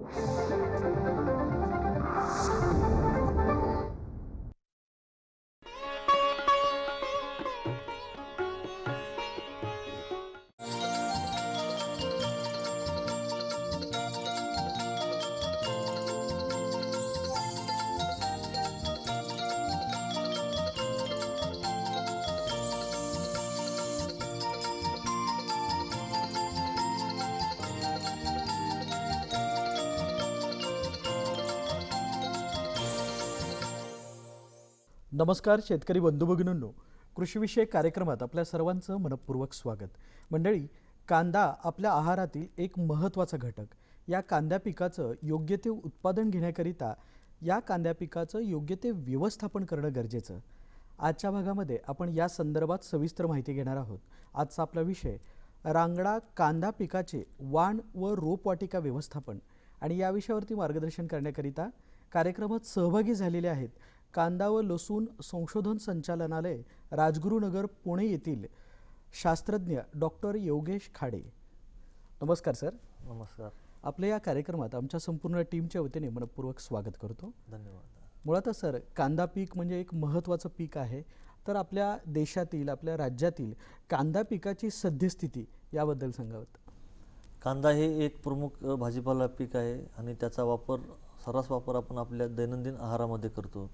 Thank you. नमस्कार शेतकरी बंधू भगिनींनो कृषीविषयक कार्यक्रमात आपल्या सर्वांचं मनपूर्वक स्वागत. मंडळी कांदा आपल्या आहारातील एक महत्त्वाचा घटक. या कांद्या पिकाचं योग्य ते उत्पादन घेण्याकरिता या कांद्या पिकाचं योग्य ते व्यवस्थापन करणं गरजेचं. आजच्या भागामध्ये आपण या संदर्भात सविस्तर माहिती घेणार आहोत. आजचा आपला विषय रांगडा कांदा पिकाचे वाण व रोपवाटिका व्यवस्थापन. आणि या विषयावरती मार्गदर्शन करण्याकरिता कार्यक्रमात सहभागी झालेले आहेत कांदा व लसूण संशोधन संचालनालय राजगुरुनगर पुणे येथील शास्त्रज्ञ डॉक्टर योगेश खाडे. नमस्कार सर. नमस्कार. आपल्या या कार्यक्रमात आमच्या संपूर्ण टीमच्या वतीने मनपूर्वक स्वागत करतो. धन्यवाद. मुळातच सर कांदा पीक म्हणजे एक महत्त्वाचं पीक आहे. तर आपल्या देशातील आपल्या राज्यातील कांदा पिकाची सद्यस्थिती याबद्दल सांगावं. कांदा हे एक प्रमुख भाजीपाला पीक आहे आणि त्याचा वापर सर्रास वापर आपण आपल्या दैनंदिन आहारामध्ये करतो.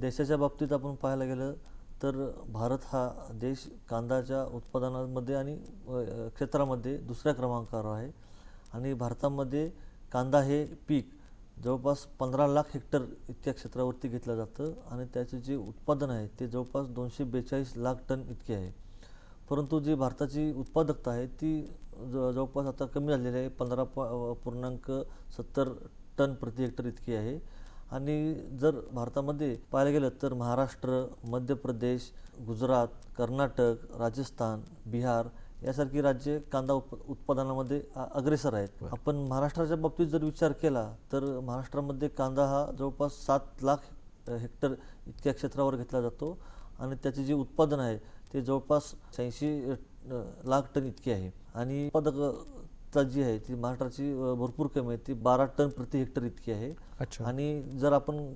देशाच्या बाबतीत आपण पाहायला गेलं तर भारत हा देश कांदाच्या उत्पादनामध्ये आणि क्षेत्रामध्ये दुसऱ्या क्रमांकावर आहे. आणि भारतामध्ये कांदा हे पीक जवळपास पंधरा लाख हेक्टर इतक्या क्षेत्रावरती घेतलं जातं आणि त्याचे जे उत्पादन आहे ते जवळपास दोनशे बेचाळीस लाख टन इतके आहे. परंतु जी भारताची उत्पादकता आहे ती ज जवळपास आता कमी झालेली आहे. पंधरा प पूर्णांक सत्तर टन प्रति हेक्टर इतकी आहे. आणि जर भारतामध्ये पाहायला गेलं तर महाराष्ट्र मध्य प्रदेश गुजरात कर्नाटक राजस्थान बिहार यासारखी राज्ये कांदा उप उत्पादनामध्ये अग्रेसर आहेत. आपण महाराष्ट्राच्या बाबतीत जर विचार केला तर महाराष्ट्रामध्ये कांदा हा जवळपास सात लाख हेक्टर इतक्या क्षेत्रावर घेतला जातो आणि त्याचे जे उत्पादन आहे ते जवळपास शहाऐंशी लाख टन इतके आहे. आणि उत्पादकता जी आहे ती महाराष्ट्राची भरपूर कमी आहे. ती बारा टन प्रति हेक्टर इतकी आहे. अच्छा. आणि जर आपण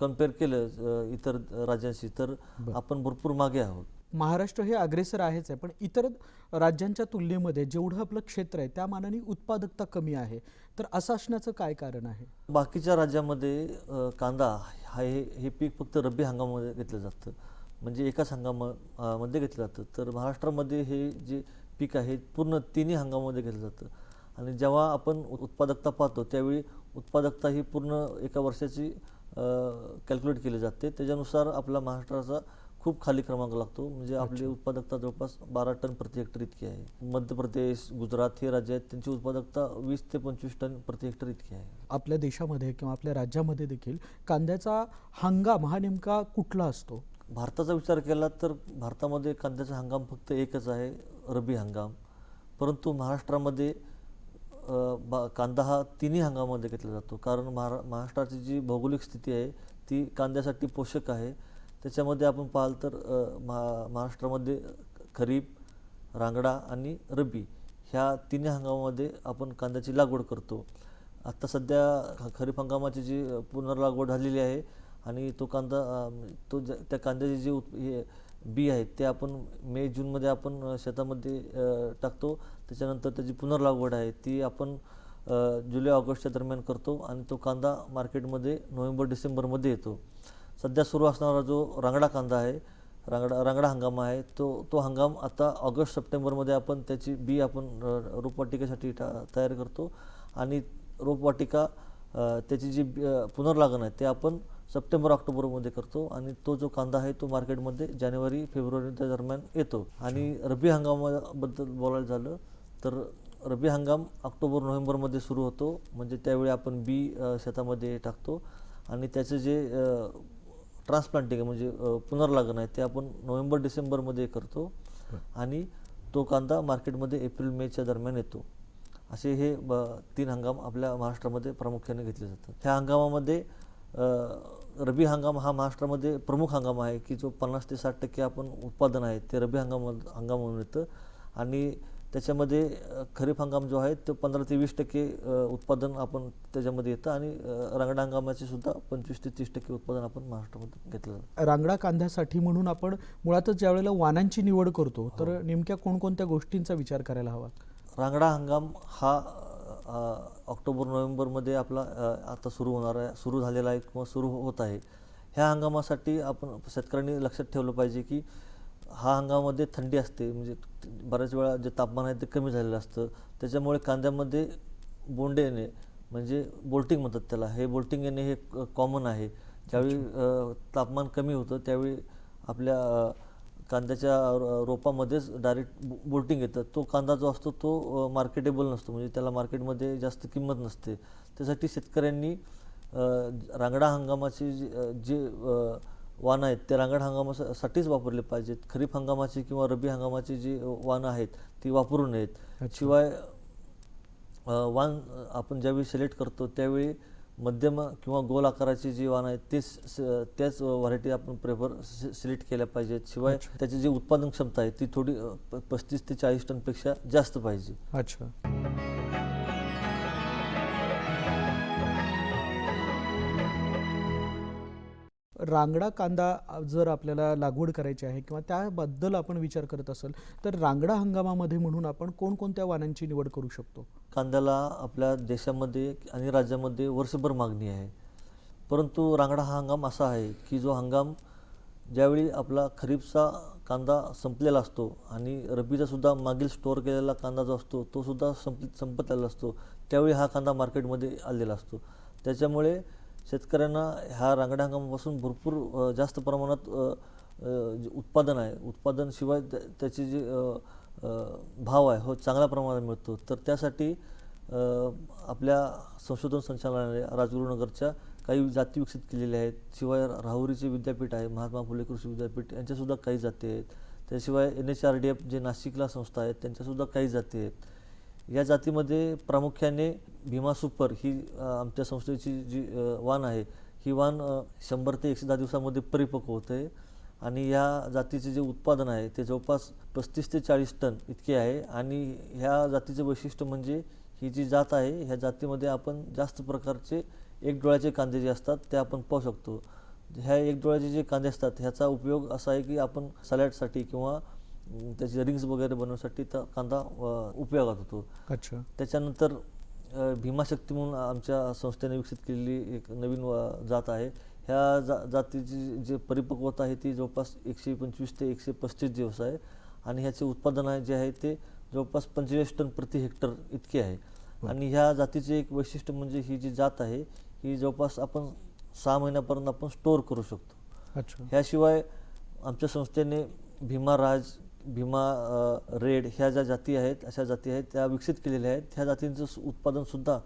कंपेअर केलं इतर राज्यांशी तर आपण भरपूर मागे आहोत. महाराष्ट्र हे अग्रेसर आहेच आहे पण इतर राज्यांच्या तुलनेमध्ये जेवढं आपलं क्षेत्र आहे त्या मानाने उत्पादकता कमी आहे. तर असं असण्याचं काय कारण आहे? बाकीच्या राज्यामध्ये कांदा हा हे हे पीक फक्त रब्बी हंगामामध्ये घेतलं जातं. म्हणजे एकाच हंगामामध्ये घेतलं जातं. तर महाराष्ट्रामध्ये हे जे पीक आहे पूर्ण तिन्ही हंगामामध्ये घेतलं जातं. आणि जेव्हा आपण उत्पादकता पाहतो त्यावेळी उत्पादकता ही पूर्ण एका वर्षाची कॅल्क्युलेट केली जाते. त्याच्यानुसार आपला महाराष्ट्राचा खूप खाली क्रमांक लागतो. म्हणजे आपली उत्पादकता जवळपास बारा टन प्रति हेक्टर इतकी आहे. मध्य प्रदेश गुजरात हे राज्य आहेत त्यांची उत्पादकता वीस ते पंचवीस टन प्रति हेक्टर इतकी आहे. आपल्या देशामध्ये किंवा आपल्या राज्यामध्ये देखील कांद्याचा हंगाम हा नेमका कुठला असतो? भारताचा विचार केला तर भारतामध्ये कांद्याचा हंगाम फक्त एकच आहे रब्बी हंगाम. परंतु महाराष्ट्रामध्ये बा कांदा हा तिन्ही हंगामामध्ये घेतला जातो. कारण महारा महाराष्ट्राची जी भौगोलिक स्थिती आहे ती कांद्यासाठी पोषक आहे. त्याच्यामध्ये आपण पाहाल तर महा महाराष्ट्रामध्ये खरीप रांगडा आणि रब्बी ह्या तिन्ही हंगामामध्ये आपण कांद्याची लागवड करतो. आत्ता सध्या खरीप हंगामाची जी पुनर्लागवड झालेली आहे आणि तो कांदा तो ज- त्या कांद्याचे जे उत् हे बी आहेत ते आपण मे जूनमध्ये आपण शेतामध्ये टाकतो. त्याच्यानंतर त्याची पुनर्लागवड आहे ती आपण जुलै ऑगस्टच्या दरम्यान करतो आणि तो कांदा मार्केटमध्ये नोव्हेंबर डिसेंबरमध्ये येतो. सध्या सुरू असणारा जो रांगडा कांदा आहे रांगडा रांगडा हंगाम आहे तो तो हंगाम आता ऑगस्ट सप्टेंबरमध्ये आपण त्याची बी आपण रोपवाटिकेसाठी टा तयार करतो. आणि रोपवाटिका त्याची जी बी- पुनर्लागण आहे ते आपण सप्टेंबर ऑक्टोबरमध्ये करतो आणि तो जो कांदा आहे तो मार्केटमध्ये जानेवारी फेब्रुवारीच्या दरम्यान येतो. आणि रब्बी हंगामाबद्दल बोलायला झालं तर रब्बी हंगाम ऑक्टोबर नोव्हेंबरमध्ये सुरू होतो. म्हणजे त्यावेळी आपण बी शेतामध्ये टाकतो. आणि त्याचं जे ट्रान्सप्लांटिंग म्हणजे पुनर्लागण आहे ते आपण नोव्हेंबर डिसेंबरमध्ये करतो. आणि तो कांदा मार्केटमध्ये एप्रिल मेच्या दरम्यान येतो. असे हे ब तीन हंगाम आपल्या महाराष्ट्रामध्ये प्रामुख्याने घेतले जातात. ह्या हंगामामध्ये अ, रब्बी हंगाम हा महाराष्ट्रामध्ये प्रमुख हंगाम आहे की जो पन्नास ते साठ टक्के आपण उत्पादन आहे ते रब्बी हंगाम हंगामामधून येतं. आणि त्याच्यामध्ये खरीप हंगाम जो आहे तो पंधरा ते वीस टक्के उत्पादन आपण त्याच्यामध्ये येतं आणि रांगडा हंगामाचे सुद्धा पंचवीस ते तीस टक्के उत्पादन आपण महाराष्ट्रामध्ये घेतलं जातं. रांगडा कांद्यासाठी म्हणून आपण मुळातच ज्यावेळेला वाणांची निवड करतो तर नेमक्या कोणकोणत्या गोष्टींचा विचार करायला हवा? रांगडा हंगाम हा ऑक्टोबर नोव्हेंबरमध्ये आपला आता सुरू होणार आहे सुरू झालेला आहे किंवा सुरू होत आहे. ह्या हंगामासाठी आपण शेतकऱ्यांनी लक्षात ठेवलं पाहिजे की हा हंगामामध्ये थंडी असते. म्हणजे बऱ्याच वेळा जे तापमान आहे ते कमी झालेलं असतं. त्याच्यामुळे कांद्यामध्ये बोंडे येणे म्हणजे बोल्टिंग म्हणतात त्याला. हे बोल्टिंग येणे हे कॉमन आहे. ज्यावेळी तापमान कमी होतं त्यावेळी आपल्या कांद्याच्या रोपामध्येच डायरेक्ट बोल्टिंग येतं. तो कांदा जो असतो तो मार्केटेबल नसतो. म्हणजे त्याला मार्केटमध्ये जास्त किंमत नसते. त्यासाठी शेतकऱ्यांनी रांगडा हंगामाचे जे वाण आहेत ते रांगड हंगामासाठीच वापरले पाहिजेत. खरीप हंगामाची किंवा रब्बी हंगामाची जी वाणं आहेत ती वापरू नयेत. शिवाय वाण आपण ज्यावेळी सिलेक्ट करतो त्यावेळी मध्यम किंवा गोल आकाराची जी वाण आहेत तेच त्याच व्हरायटी आपण प्रेफर सिलेक्ट केल्या पाहिजेत. शिवाय त्याची जी उत्पादन क्षमता आहे ती थोडी पस्तीस ते चाळीस टनपेक्षा जास्त पाहिजे. अच्छा. रांगडा कांदा जर आपल्याला लागवड करायची आहे किंवा त्याबद्दल आपण विचार करत असेल तर रांगडा हंगामामध्ये म्हणून आपण कोणकोणत्या वाणांची निवड करू शकतो? कांद्याला आपल्या देशामध्ये आणि राज्यामध्ये वर्षभर मागणी आहे. परंतु रांगडा हा हंगाम असा आहे की जो हंगाम ज्यावेळी आपला खरीपचा कांदा संपलेला असतो आणि रब्बीचासुद्धा मागील स्टोअर केलेला कांदा जो असतो तो सुद्धा संप आलेला असतो त्यावेळी हा कांदा मार्केटमध्ये आलेला असतो. त्याच्यामुळे शेतकऱ्यांना ह्या रांगड्या हंगामापासून भरपूर जास्त प्रमाणात जे उत्पादन आहे उत्पादनशिवाय त्या- त्याचे जे भाव आहे हो चांगल्या प्रमाणात मिळतो. तर त्यासाठी आपल्या संशोधन संचालनालय राजगुरुनगरच्या काही जाती विकसित केलेल्या आहेत. शिवाय राहुरीचे विद्यापीठ आहे महात्मा फुले कृषी विद्यापीठ यांच्यासुद्धा काही जाती आहेत. त्याशिवाय N H R D F J नाशिकला संस्था आहेत त्यांच्यासुद्धा काही जाती आहेत. या जातीमध्ये प्रामुख्याने भीमा सुपर ही आमच्या संस्थेची जी वाण आहे ही वाण शंभर ते एकशे दहा दिवसामध्ये परिपक्व होते. आणि या जातीचे जे उत्पादन आहे ते जवळपास पस्तीस ते चाळीस टन इतके आहे. आणि ह्या जातीचे वैशिष्ट्य म्हणजे ही जी जात आहे ह्या जातीमध्ये आपण जास्त प्रकारचे एक डोळ्याचे कांदे जे असतात ते आपण पाहू शकतो. ह्या एक डोळ्याचे जे कांदे असतात ह्याचा उपयोग असा आहे की आपण सॅलॅडसाठी किंवा त्याचे रिंग्स वगैरे बनवण्यासाठी त्या कांदा उपयोगात होतो. अच्छा. त्याच्यानंतर भीमाशक्ती म्हणून आमच्या संस्थेने विकसित केलेली एक नवीन जात आहे. ह्या जा जातीची जे परिपक्वता आहे ती जवळपास एकशे पंचवीस ते एकशे पस्तीस दिवस आहे. आणि ह्याचे उत्पादन आहे जे आहे ते जवळपास पंचेचाळीस टन प्रति हेक्टर इतके आहे. आणि ह्या जातीचे एक वैशिष्ट्य म्हणजे ही जी जात आहे ही जवळपास आपण सहा महिन्यापर्यंत आपण स्टोअर करू शकतो. अच्छा. ह्याशिवाय आमच्या संस्थेने भीमा राज भीमा रेड ह्या ज्या जाती आहेत अशा जाती आहेत त्या विकसित केलेल्या आहेत. ह्या जातींचं उत्पादनसुद्धा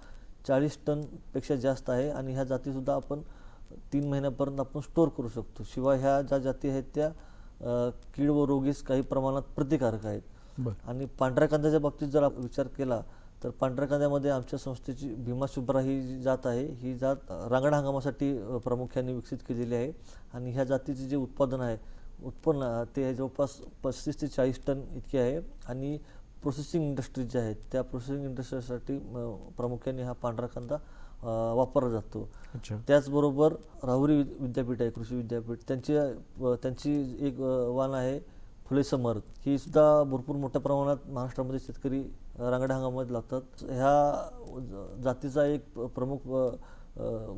चाळीस टनपेक्षा जास्त आहे आणि ह्या जातीसुद्धा आपण तीन महिन्यापर्यंत आपण स्टोअर करू शकतो. शिवाय ह्या ज्या जाती आहेत त्या कीड व रोगीस काही प्रमाणात प्रतिकारक आहेत. आणि पांढऱ्या कांद्याच्या बाबतीत जर आपण विचार केला तर पांढऱ्या कांद्यामध्ये आमच्या संस्थेची भीमा शुभ्रा ही जी जात आहे ही जात रांगडा हंगामासाठी प्रामुख्याने विकसित केलेली आहे. आणि ह्या जातीचे जे उत्पादन आहे उत्पन्न ते जवळपास पस्तीस ते चाळीस टन इतके आहे. आणि प्रोसेसिंग इंडस्ट्रीज ज्या आहेत त्या प्रोसेसिंग इंडस्ट्रीसाठी प्रामुख्याने हा पांढरा कांदा वापरला जातो. त्याचबरोबर राहुरी विद- विद्यापीठ आहे कृषी विद्यापीठ. त्यांची त्यांची एक वाण आहे फुले समर्थ ही सुद्धा भरपूर मोठ्या प्रमाणात महाराष्ट्रामध्ये शेतकरी अ, रांगड्या हंगामामध्ये लावतात. ह्या ज- जातीचा एक प्रमुख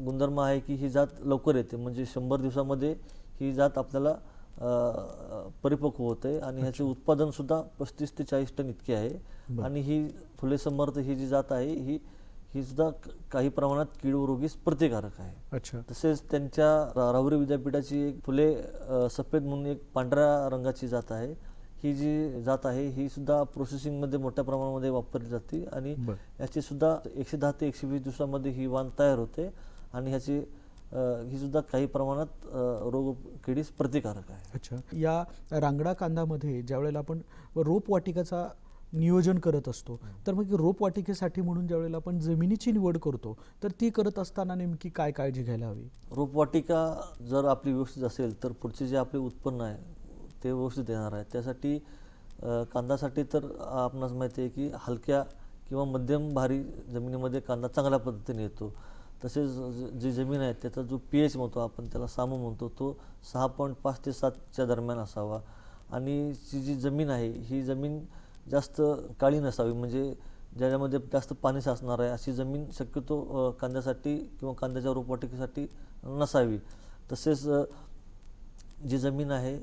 गुणधर्म आहे की ही जात लवकर येते. म्हणजे शंभर दिवसामध्ये ही जात आपल्याला परिपक्व होते आणि ह्याचे उत्पादन सुद्धा पस्तीस ते चाळीस टन इतके आहे. आणि ही फुले समर्थ ही जी जात आहे ही ही सुद्धा काही प्रमाणात कीड व रोगीस प्रतिकारक आहे. अच्छा. तसेच त्यांच्या राहुरी विद्यापीठाची एक फुले सफेद म्हणून एक पांढऱ्या रंगाची जात आहे. ही जी जात आहे ही सुद्धा प्रोसेसिंगमध्ये मोठ्या प्रमाणामध्ये वापरली जाते आणि याची सुद्धा एकशे दहा ते एकशे वीस दिवसामध्ये ही वाण तयार होते आणि ह्याची ही सुद्धा काही प्रमाणात रोग किडीस प्रतिकारक आहे. अच्छा. या रांगडा कांदामध्ये ज्यावेळेला आपण रोपवाटिकाचा नियोजन करत असतो तर मग रोपवाटिकेसाठी म्हणून ज्यावेळेला आपण जमिनीची निवड करतो तर ती करत असताना नेमकी काय काळजी घ्यायला हवी? रोपवाटिका जर आपली व्यवस्थित असेल तर पुढचे जे आपले उत्पन्न आहे ते व्यवस्थित येणार आहे. त्यासाठी कांदासाठी तर आपणास माहिती आहे की हलक्या किंवा मध्यम भारी जमिनीमध्ये कांदा चांगल्या पद्धतीने येतो. तसेच ज- जी जमीन आहे त्याचा जो पी एच म्हणतो आपण त्याला सामू म्हणतो तो सहा पॉईंट पाच ते सातच्या दरम्यान असावा. आणि जी जी जमीन आहे ही जमीन जास्त काळी नसावी. म्हणजे ज्याच्यामध्ये जास्त पाणी साचणार आहे अशी जमीन शक्यतो कांद्यासाठी किंवा कांद्याच्या रोपवाटिकेसाठी नसावी. तसेच जी जमीन आहे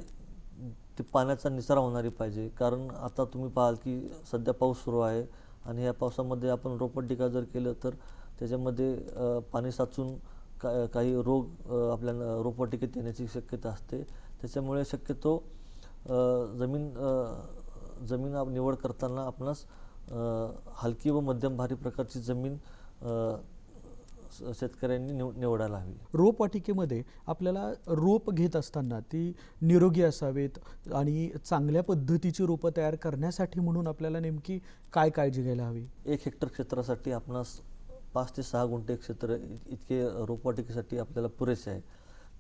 ती पाण्याचा निचरा होणारी पाहिजे. कारण आता तुम्ही पाहाल की सध्या पाऊस सुरू आहे आणि या पावसामध्ये आपण रोपवाटिका जर केलं तर त्याच्यामध्ये पाणी साचून का काही रोग अ, आपल्या न- रोपवाटिकेत येण्याची शक्यता असते. त्याच्यामुळे शक्यतो जमीन जमीन आप- निवड करताना आपणास हलकी व मध्यम भारी प्रकारची जमीन शेतकऱ्यांनी निव निवडायला हवी. रोपवाटिकेमध्ये आपल्याला रोप घेत असताना ती निरोगी असावेत आणि चांगल्या पद्धतीची रोपं तयार करण्यासाठी म्हणून आपल्याला नेमकी काय काळजी घ्यायला हवी? एक हेक्टर क्षेत्रासाठी आपणास पाच ते सहा गुंठे क्षेत्र इतके रोपवाटिकेसाठी आपल्याला पुरेसे आहे.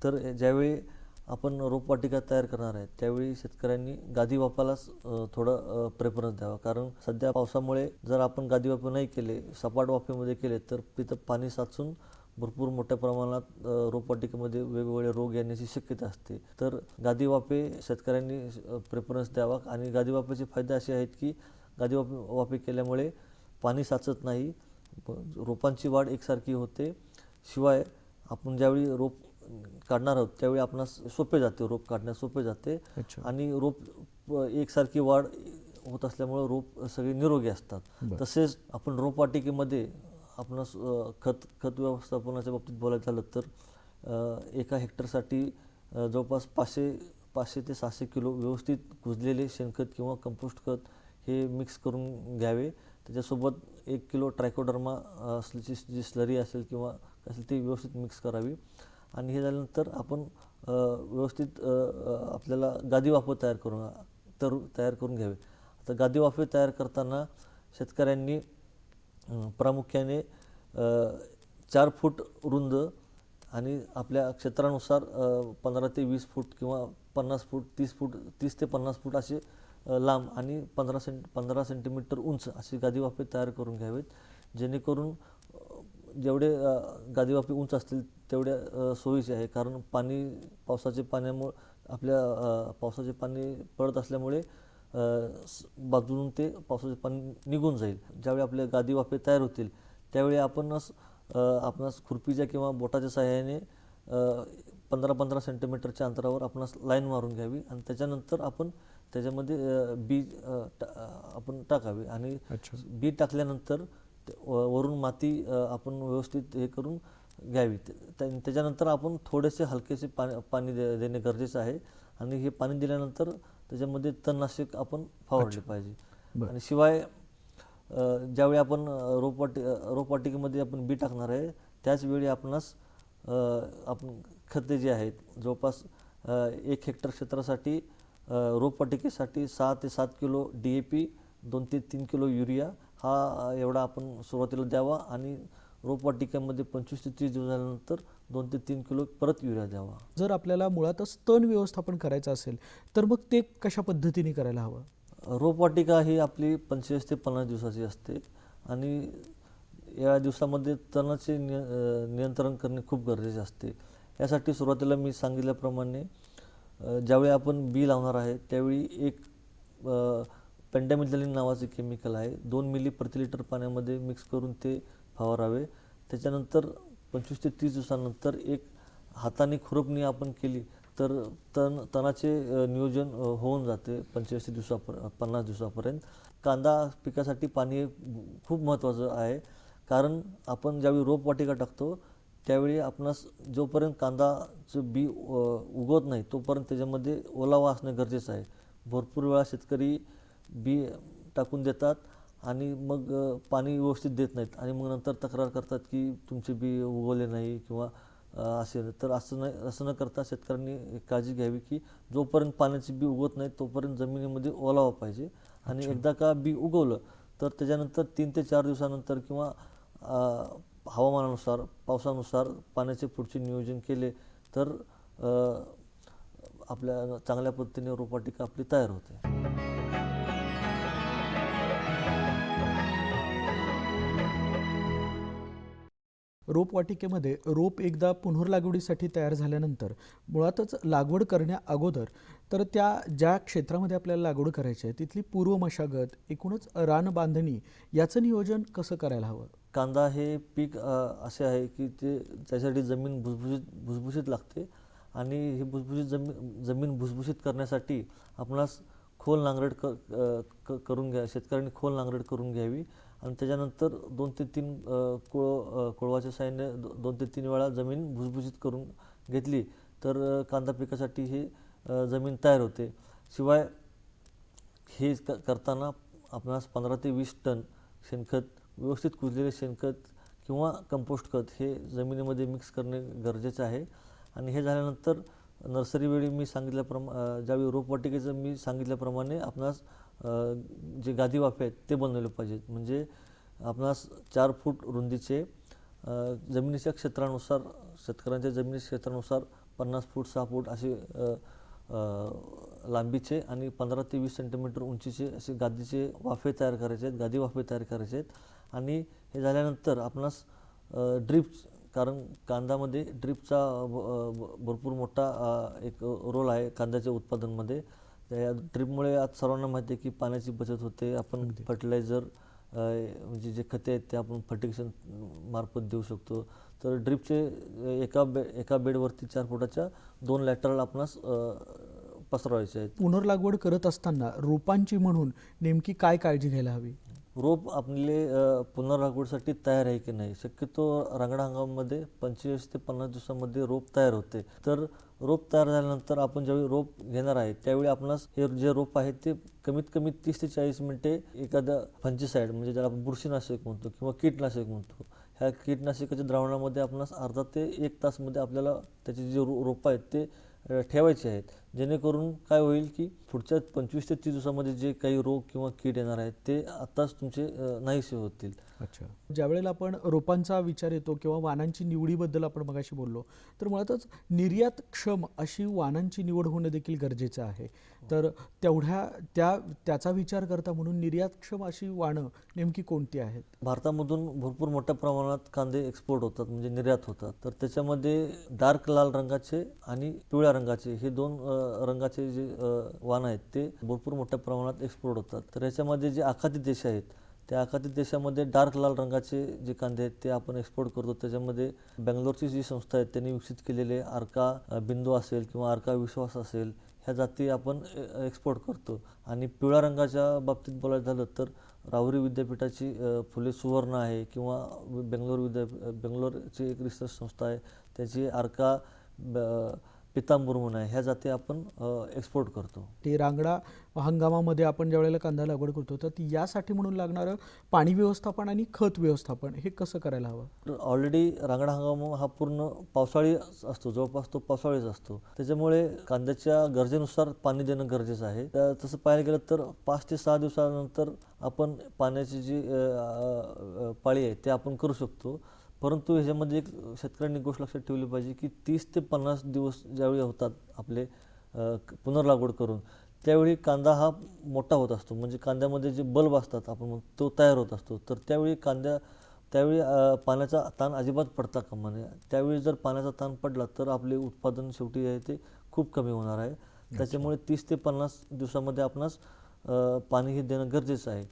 तर ज्यावेळी आपण रोपवाटिका तयार करणार आहे त्यावेळी शेतकऱ्यांनी गादी वापालाच थोडं प्रेफरन्स द्यावा. कारण सध्या पावसामुळे जर आपण गादी वापे नाही केले सपाट वाफेमध्ये केले तर तिथं पाणी साचून भरपूर मोठ्या प्रमाणात रोपवाटिकेमध्ये वेगवेगळे रोग येण्याची शक्यता असते. तर गादी वाफे शेतकऱ्यांनी प्रेफरन्स द्यावा. आणि गादी वाफेचे फायदे असे आहेत की गादी वाफे वाफे केल्यामुळे पाणी साचत नाही. रोपांची वाढ एकसारखी होते शिवाय आपण ज्यावेळी रोप काढणार आहोत त्यावेळी आपणास सोपे जाते रोप काढण्यास सोपे जाते. आणि रोप एकसारखी वाढ होत असल्यामुळे रोप सगळे निरोगी असतात. तसेच आपण रोपवाटिकेमध्ये आपणास अ, खत खत व्यवस्थापनाच्या बाबतीत बोलायचं झालं तर एका हेक्टरसाठी जवळपास पाचशे पाचशे ते सहाशे किलो व्यवस्थित कुजलेले शेणखत किंवा कंपोस्ट खत हे मिक्स करून घ्यावे त्याच्यासोबत एक किलो ट्रायकोडर्मा असल्याची जी स्लरी असेल किंवा असेल ती व्यवस्थित मिक्स करावी. आणि हे झाल्यानंतर आपण व्यवस्थित आपल्याला गादी वाफं तयार करून तर तयार करून घ्यावे. आता गादी वाफे तयार करताना शेतकऱ्यांनी प्रामुख्याने चार फूट रुंद आणि आपल्या क्षेत्रानुसार पंधरा ते वीस फूट किंवा पन्नास फूट तीस फूट तीस ते पन्नास फूट असे लांब आणि पंधरा सेंट पंधरा सेंटीमीटर उंच अशी गादी वाफे तयार करून घ्यावेत. जेणेकरून जेवढे अ, गादी वाफे उंच असतील तेवढ्या सोयीचे आहे. कारण पाणी पावसाचे पाण्यामुळे आपल्या पावसाचे पाणी पडत असल्यामुळे बाजून ते पावसाचे पाणी निघून जाईल. ज्यावेळी आपले गादी वाफे तयार होतील त्यावेळी आपणच आपणास खुरपीच्या किंवा बोटाच्या सहाय्याने पंधरा पंधरा सेंटीमीटरच्या अंतरावर आपणास लाईन मारून घ्यावी आणि त्याच्यानंतर आपण त्याच्यामध्ये बी आपण टाकावे आणि. बी टाकल्यानंतर वरून माती आपण व्यवस्थित हे करून घ्यावी त्याच्यानंतर आपण थोडेसे हलकेसे पाणी पाणी दे देणे गरजेचं आहे आणि हे पाणी दिल्यानंतर त्याच्यामध्ये तणनाशक आपण फवारले पाहिजे. आणि शिवाय ज्यावेळी आपण रोपवाटी रोपवाटिकेमध्ये आपण बी टाकणार आहे त्याच वेळी आपणास आपण खते जे आहेत जवळपास एक हेक्टर क्षेत्रासाठी रोपवाटिकेसाठी सहा ते सात किलो डी ए पी दोन ते तीन किलो युरिया हा एवढा आपण सुरुवातीला द्यावा आणि रोपवाटिकेमध्ये पंचवीस ते तीस दिवसानंतर दोन ते तीन किलो परत युरिया द्यावा. जर आपल्याला मुळातच तण व्यवस्थापन करायचं असेल तर मग ते कशा पद्धतीने करायला हवं? रोपवाटिका ही आपली पंचेचाळीस ते पन्नास दिवसाची असते आणि या दिवसामध्ये तणाचे नियंत्रण करणे खूप गरजेचे असते. यासाठी सुरुवातीला मी सांगितल्याप्रमाणे ज्यावेळी आपण बी लावणार आहे त्यावेळी एक पेंडामिथलिन नावाचे केमिकल आहे. दोन मिली प्रति लिटर पाण्यामध्ये मिक्स करून ते फवारावे. त्याच्यानंतर पंचवीस ते तीस दिवसानंतर एक हाताने खुरपणी आपण केली तर तण तणाचे नियोजन होऊन जाते पंचेचाळीस दिवसापर पन्नास दिवसापर्यंत. कांदा पिकासाठी पाणी खूप महत्त्वाचं आहे. कारण आपण ज्यावेळी रोपवाटिका टाकतो त्यावेळी आपणास जोपर्यंत कांदाचं बी उगवत नाही तोपर्यंत त्याच्यामध्ये ओलावा असणं गरजेचं आहे. भरपूर वेळा शेतकरी बी टाकून देतात आणि मग पाणी व्यवस्थित देत नाहीत आणि मग नंतर तक्रार करतात की तुमचे बी उगवले नाही किंवा असे. तर असं नाही असं न करता शेतकऱ्यांनी काळजी घ्यावी की जोपर्यंत पाण्याची बी उगवत नाही तोपर्यंत जमिनीमध्ये ओलावा पाहिजे. आणि एकदा का बी उगवलं तर त्याच्यानंतर तीन ते चार दिवसानंतर किंवा हवामानानुसार पावसानुसार पाण्याचे पुढचे नियोजन केले तर आपल्या चांगल्या पद्धतीने रोपवाटिका आपली तयार होते. रोपवाटिकेमध्ये रोप एकदा पुनर्लागवडीसाठी तयार झाल्यानंतर मुळातच लागवड करण्या अगोदर तर त्या ज्या क्षेत्रामध्ये आपल्याला लागवड करायची आहे तिथली पूर्व मशागत एकूणच रानबांधणी याचं नियोजन कसं करायला हवं? कांदा हे पीक असे आहे की ते त्यासाठी जमीन भुसभुशीत भुसभुशीत लागते आणि ही भुसभुशीत जमीन जमीन भुसभुशीत करण्यासाठी आपणास खोल नांगरट क अ, क करून घ्या शेतकऱ्यांनी खोल नांगरट करून घ्यावी आणि त्याच्यानंतर दोन ते तीन कोळ कोळवाच्या साहाय्याने दो दोन ते तीन वेळा जमीन भुसभुशीत करून घेतली तर कांदा पिकासाठी ही जमीन तयार होते. शिवाय हे क करताना आपणास पंधरा ते वीस टन शेणखत व्यवस्थित कुजलेले शेणखत किंवा कंपोस्ट खत हे जमिनीमध्ये मिक्स करणे गरजेचं आहे. आणि हे झाल्यानंतर नर्सरीवेळी मी सांगितल्याप्रमा ज्यावेळी रोपवाटिकेचं मी सांगितल्याप्रमाणे आपणास जे गादी वाफे आहेत ते बनवले पाहिजेत. म्हणजे आपणास चार फूट रुंदीचे जमिनीच्या क्षेत्रानुसार शेतकऱ्यांच्या जमिनी क्षेत्रानुसार पन्नास फूट सहा फूट असे लांबीचे आणि पंधरा ते वीस सेंटीमीटर उंचीचे असे गादीचे वाफे तयार करायचे आहेत. गादी वाफे तयार करायचे आहेत. आणि हे झाल्यानंतर आपणास ड्रीप कारण कांद्यामध्ये ड्रीपचा भरपूर मोठा एक रोल आहे कांद्याच्या उत्पादनमध्ये. त्या ड्रीपमुळे आज सर्वांना माहिती आहे की पाण्याची बचत होते. आपण फर्टिलायझर म्हणजे जे खते आहेत ते आपण फर्टिगेशन मार्फत देऊ शकतो. तर ड्रीपचे एका बे एका बेडवरती चार फुटाच्या दोन लॅटरल आपणास पसरवायचे आहेत. पुनर्लागवड करत असताना रोपांची म्हणून नेमकी काय काळजी घ्यायला हवी? रोप आपले अ, पुनर्लागवडीसाठी तयार आहे की नाही? शक्यतो रांगडा हंगामामध्ये पंचेचाळीस ते पन्नास दिवसामध्ये रोप तयार होते. तर रोप तयार झाल्यानंतर आपण ज्यावेळी रोप घेणार आहे त्यावेळी आपणास हे जे रोप आहे ते कमीत कमी तीस ते चाळीस मिनिटे एखाद्या फंचिसाईड म्हणजे ज्याला आपण बुरशीनाशक म्हणतो किंवा कीटनाशक म्हणतो ह्या कीटनाशकाच्या द्रावणामध्ये आपणास अर्धा ते एक तासमध्ये आपल्याला त्याचे जे रो रोपं आहेत ते ठेवायचे आहेत. जेणेकरून काय होईल की पुढच्या पंचवीस ते तीस दिवसामध्ये जे काही रोग किंवा कीड येणार आहेत ते आत्ताच तुमचे नाहीसे होतील. अच्छा. ज्यावेळेला आपण रोपांचा विचार येतो किंवा वाणांची निवडीबद्दल आपण मगाशी बोललो तर मुळातच निर्यातक्षम अशी वाणांची निवड होणं देखील गरजेचं आहे. तर तेवढ्या त्या त्याचा विचार करता म्हणून निर्यातक्षम अशी वाणं नेमकी कोणती आहेत? भारतामधून भरपूर मोठ्या प्रमाणात कांदे एक्सपोर्ट होतात म्हणजे निर्यात होतात. तर त्याच्यामध्ये डार्क लाल रंगाचे आणि पिवळ्या रंगाचे हे दोन रंगाचे जे वाण आहेत ते भरपूर मोठ्या प्रमाणात एक्सपोर्ट होतात. तर याच्यामध्ये जे आखाती देश आहेत त्या आखाती देशामध्ये डार्क लाल रंगाचे जे कांदे आहेत ते आपण एक्सपोर्ट करतो. त्याच्यामध्ये बँगलोरची जी संस्था आहे त्यांनी विकसित केलेले आर्का बिंदू असेल किंवा आर्का विश्वास असेल ह्या जाती आपण ए- एक्सपोर्ट करतो. आणि पिवळ्या रंगाच्या बाबतीत बोलायचं झालं तर राहुरी विद्यापीठाची फुले सुवर्ण आहे किंवा बेंगलोर विद्या बेंगलोरची एक रिसर्च संस्था आहे. त्याची आर्का ब- पितांबूर म्हणून आहे ह्या जाती आपण एक्सपोर्ट करतो. ते रांगडा हंगामामध्ये आपण ज्यावेळेला कांदा लागवड करतो तर ती यासाठी म्हणून लागणारं पाणी व्यवस्थापन आणि खत व्यवस्थापन हे कसं करायला हवं? तर ऑलरेडी रांगडा हंगाम हा पूर्ण पावसाळी असतो जवळपास तो पावसाळीच असतो. त्याच्यामुळे कांद्याच्या गरजेनुसार पाणी देणं गरजेचं आहे. तसं पाहायला गेलं तर पाच ते सहा दिवसानंतर आपण पाण्याची जी पाळी आहे ते आपण करू शकतो. परंतु ह्याच्यामध्ये एक शेतकऱ्यांनी गोष्ट लक्षात ठेवली पाहिजे की तीस ते पन्नास दिवस ज्यावेळी होतात आपले पुनर्लागवड करून त्यावेळी कांदा हा मोठा होत असतो. म्हणजे कांद्यामध्ये जे बल्ब असतात आपण तो तयार होत असतो. तर त्यावेळी कांद्या त्यावेळी पाण्याचा ताण अजिबात पडता कामा नये. त्यावेळी जर पाण्याचा ताण पडला तर आपले उत्पादन शेवटी आहे ते खूप कमी होणार आहे. त्याच्यामुळे तीस ते पन्नास दिवसामध्ये आपणास पाणी हे देणं गरजेचं आहे.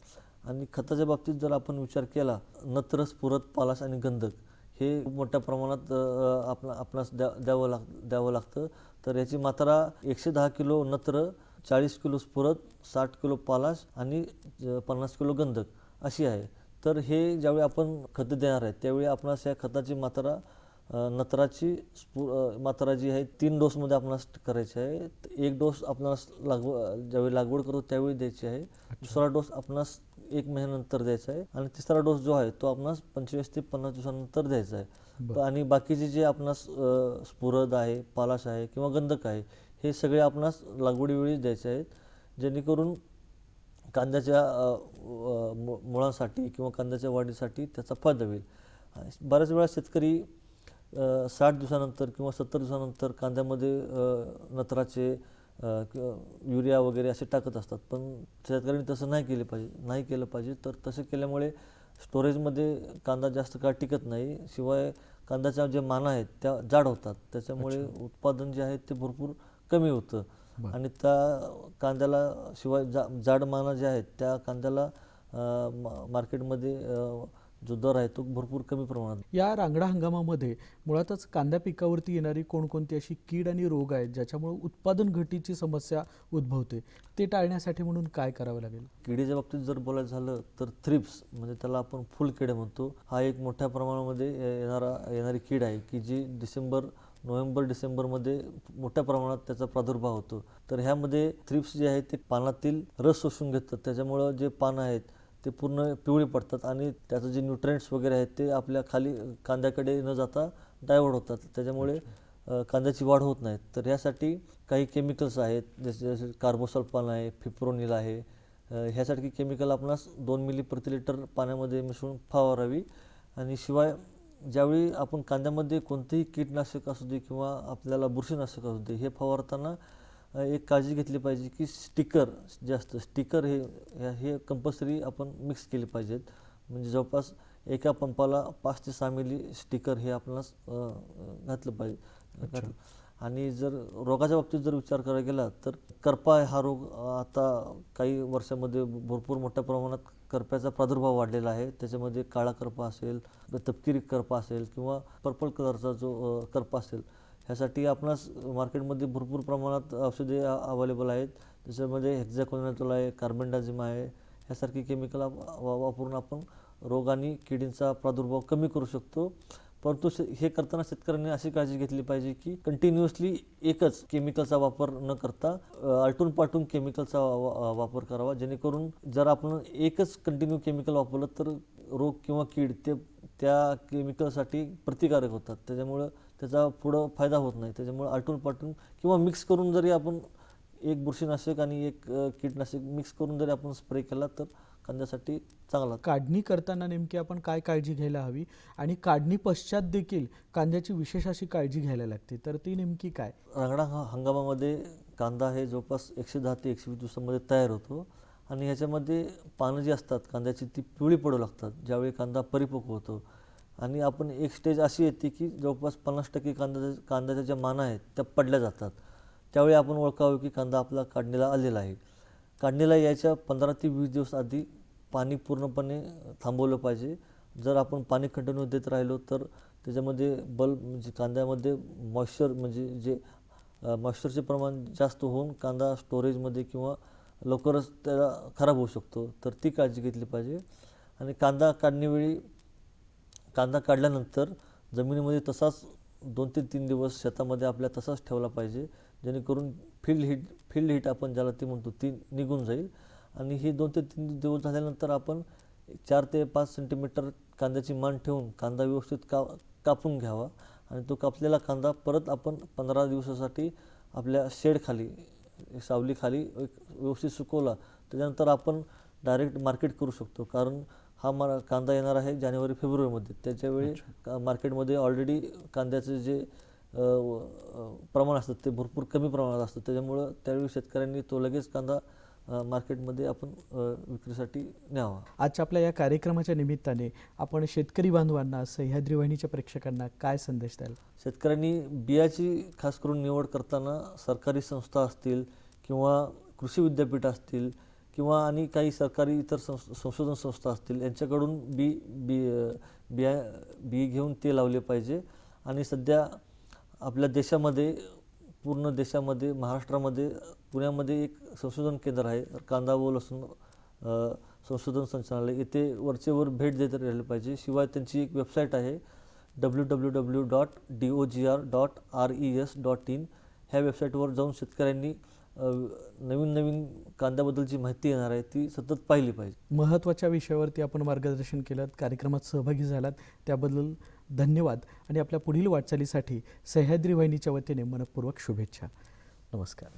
आणि खताच्या बाबतीत जर आपण विचार केला नत्र स्फुरत पालाश आणि गंधक हे खूप मोठ्या प्रमाणात अ, आपणा आपणास द्या द्यावं लाग द्यावं लागतं. तर याची मात्रा एकशे दहा किलो नत्र चाळीस किलो स्फुरत साठ किलो पालाश आणि पन्नास किलो गंधक अशी आहे. तर हे ज्यावेळी आपण खतं देणार आहे त्यावेळी आपणास या खताची मात्रा नत्राची स्फु मात्रा जी आहे तीन डोसमध्ये आपणास करायची आहे. एक डोस आपणास लागव ज्यावेळी लागवड करतो त्यावेळी द्यायची आहे. दुसरा डोस आपणास एक महिन्यानंतर द्यायचा आहे. आणि तिसरा डोस जो आहे तो आपणास पंचवीस ते पन्नास दिवसानंतर द्यायचा आहे. आणि बाकीचे जे आपणास स्फुरद आहे पालाश आहे किंवा गंधक आहे हे सगळे आपणास लागवडीवेळी द्यायचे आहेत. जेणेकरून कांद्याच्या मुळासाठी किंवा कांद्याच्या वाढीसाठी त्याचा फायदा होईल. बऱ्याच वेळा शेतकरी साठ दिवसानंतर किंवा सत्तर दिवसानंतर कांद्यामध्ये नत्राचे युरिया वगैरे असे टाकत असतात. पण शेतकऱ्यांनी तसं नाही केले पाहिजे नाही केलं पाहिजे. तर तसं केल्यामुळे स्टोरेजमध्ये कांदा जास्त काळ टिकत नाही. शिवाय कांद्याच्या जे माना आहेत त्या जाड होतात. त्याच्यामुळे उत्पादन जे आहे ते भरपूर कमी होतं. आणि त्या कांद्याला शिवाय जा जाड माना जे आहेत त्या कांद्याला मार्केटमध्ये जो दर आहे तो भरपूर कमी प्रमाणात. या रांगडा हंगामामध्ये मुळातच कांदा पिकावरती येणारी कोणकोणती अशी कीड आणि रोग आहेत ज्याच्यामुळे उत्पादन घटीची समस्या उद्भवते ते टाळण्यासाठी म्हणून काय करावं लागेल? किडीच्या बाबतीत जर बोलायचं झालं तर थ्रिप्स म्हणजे त्याला आपण फुलकिडे म्हणतो हा एक मोठ्या प्रमाणामध्ये येणारा येणारी कीड आहे की जी डिसेंबर नोव्हेंबर डिसेंबरमध्ये मोठ्या प्रमाणात त्याचा प्रादुर्भाव होतो. तर ह्यामध्ये थ्रिप्स जे आहेत ते पानातील रस शोषून घेतात. त्याच्यामुळं जे पानं आहेत ते पूर्ण पिवळी पडतात आणि त्याचं जे न्यूट्रंट्स वगैरे आहेत ते आपल्या खाली कांद्याकडे न जाता डायवर्ट होतात. त्याच्यामुळे कांद्याची वाढ होत नाही. तर यासाठी काही केमिकल्स आहेत जसे जसे कार्बोसल्फान आहे फिप्रोनिल आहे ह्यासारखी केमिकल आपणास दोन मिली प्रति लिटर पाण्यामध्ये मिसळून फवारावी. आणि शिवाय ज्यावेळी आपण कांद्यामध्ये कोणतेही कीटनाशक असू दे किंवा आपल्याला बुरशीनाशक असू दे हे फवारताना एक काळजी घेतली पाहिजे की स्टिकर जे असतं स्टिकर हे हे कंपल्सरी आपण मिक्स केले पाहिजेत. म्हणजे जवळपास एका पंपाला पाच ते सहा मिली स्टिकर हे अ, घातलं पाहिजे. आणि जर रोगाच्या बाबतीत जर विचार करायला गेला तर करपा हा रोग आता काही वर्षामध्ये भरपूर मोठ्या प्रमाणात करप्याचा प्रादुर्भाव वाढलेला आहे. त्याच्यामध्ये काळा करपा असेल तपकिरी करपा असेल किंवा पर्पल कलरचा जो करपा असेल ह्यासाठी आपणास मार्केटमध्ये भरपूर प्रमाणात औषधे अवेलेबल आहेत. त्याच्यामध्ये म्हणजे हेक्झॅकोनॅटोल आहे कार्बनडाझिम आहे. ह्यासारखी केमिकल वापरून आपण रोग आणि किडींचा प्रादुर्भाव कमी करू शकतो. परंतु शे- हे करताना शेतकऱ्यांनी अशी काळजी घेतली पाहिजे की कंटिन्युअसली एकच केमिकलचा वापर न करता आलटून पालटून केमिकलचा वा- वापर करावा. जेणेकरून जर आपण एकच कंटिन्यू केमिकल वापरलं तर रोग किंवा कीड ते त्या केमिकलसाठी प्रतिकारक होतात. त्याच्यामुळं त्याचा पुढं फायदा होत नाही. त्याच्यामुळे आलटून पालटून किंवा मिक्स करून जरी आपण एक बुरशीनाशक आणि एक कीटनाशक मिक्स करून जरी आपण स्प्रे केला तर कांद्यासाठी चांगला. काढणी करताना नेमकी आपण काय काळजी घ्यायला हवी? आणि काढणी पश्चात देखील कांद्याची विशेष अशी काळजी घ्यायला लागते. तर ती नेमकी काय? रांगडा हा हंगामामध्ये कांदा हे जवळपास एकशे दहा ते एकशे वीस दिवसामध्ये तयार होतो. आणि ह्याच्यामध्ये पानं जी असतात कांद्याची ती पिवळी पडू लागतात. ज्यावेळी कांदा परिपक्व होतो. आणि आपण एक स्टेज अशी येते की जवळपास पन्नास टक्के कांदा कांद्याच्या ज्या माना आहेत त्या पडल्या जातात. त्यावेळी आपण ओळखावं की कांदा आपला काढणीला आलेला आहे. काढणीला यायच्या पंधरा ते वीस दिवस आधी पाणी पूर्णपणे थांबवलं पाहिजे. जर आपण पाणी कंटिन्यू देत राहिलो तर त्याच्यामध्ये बल्ब म्हणजे कांद्यामध्ये मॉइश्चर म्हणजे जे मॉइश्चरचे प्रमाण जास्त होऊन कांदा स्टोरेजमध्ये किंवा लवकरच त्याला खराब होऊ शकतो. तर ती काळजी घेतली पाहिजे. आणि कांदा काढणीवेळी कांदा काढल्यानंतर जमिनीमध्ये तसाच दोन ते तीन दिवस शेतामध्ये आपल्या तसाच ठेवला पाहिजे जेणेकरून फील्ड हिट फील्ड हिट आपण ज्याला ती म्हणतो ती निघून जाईल. आणि ही दोन ते तीन दिवस झाल्यानंतर आपण चार ते पाच सेंटीमीटर कांद्याची मान ठेवून कांदा व्यवस्थित का कापून घ्यावा. आणि तो कापलेला कांदा परत आपण पंधरा दिवसासाठी आपल्या शेडखाली सावलीखाली एक व्यवस्थित सुकवला त्याच्यानंतर आपण डायरेक्ट मार्केट करू शकतो. कारण हा मार कांदा येणार आहे जानेवारी फेब्रुवारीमध्ये. त्याच्यावेळी का मार्केटमध्ये ऑलरेडी कांद्याचे जे प्रमाण असतं ते भरपूर कमी प्रमाणात असतं. त्याच्यामुळं त्यावेळी शेतकऱ्यांनी तो लगेच कांदा मार्केटमध्ये आपण विक्रीसाठी न्यावा. आजच्या आपल्या या कार्यक्रमाच्या निमित्ताने आपण शेतकरी बांधवांना सह्याद्री वाहिनीच्या प्रेक्षकांना काय संदेश द्याल? शेतकऱ्यांनी बियाची खास करून निवड करताना सरकारी संस्था असतील किंवा कृषी विद्यापीठ असतील किंवा आणि काही सरकारी इतर संस संशोधन संस्था असतील यांच्याकडून बी बी बिया बी घेऊन ते लावले पाहिजे. आणि सध्या आपल्या देशामध्ये पूर्ण देशामध्ये महाराष्ट्रामध्ये पुण्यामध्ये एक संशोधन केंद्र आहे कांदा व लसूण संशोधन संचालनालय. येथे वरचेवर भेट देत राहिले पाहिजे. शिवाय त्यांची एक वेबसाईट आहे W W W dot D O G R dot R E S dot in ह्या वेबसाईटवर जाऊन शेतकऱ्यांनी नवीन नवीन कांद्याबद्दलची माहिती येणार आहे ती सतत पाहिली पाहिजे. महत्त्वाच्या विषयावरती आपण मार्गदर्शन केलं कार्यक्रमात सहभागी झालात त्याबद्दल धन्यवाद आणि आपल्या पुढील वाटचालीसाठी सह्याद्री वाहिनीच्या वतीने मनपूर्वक शुभेच्छा. नमस्कार.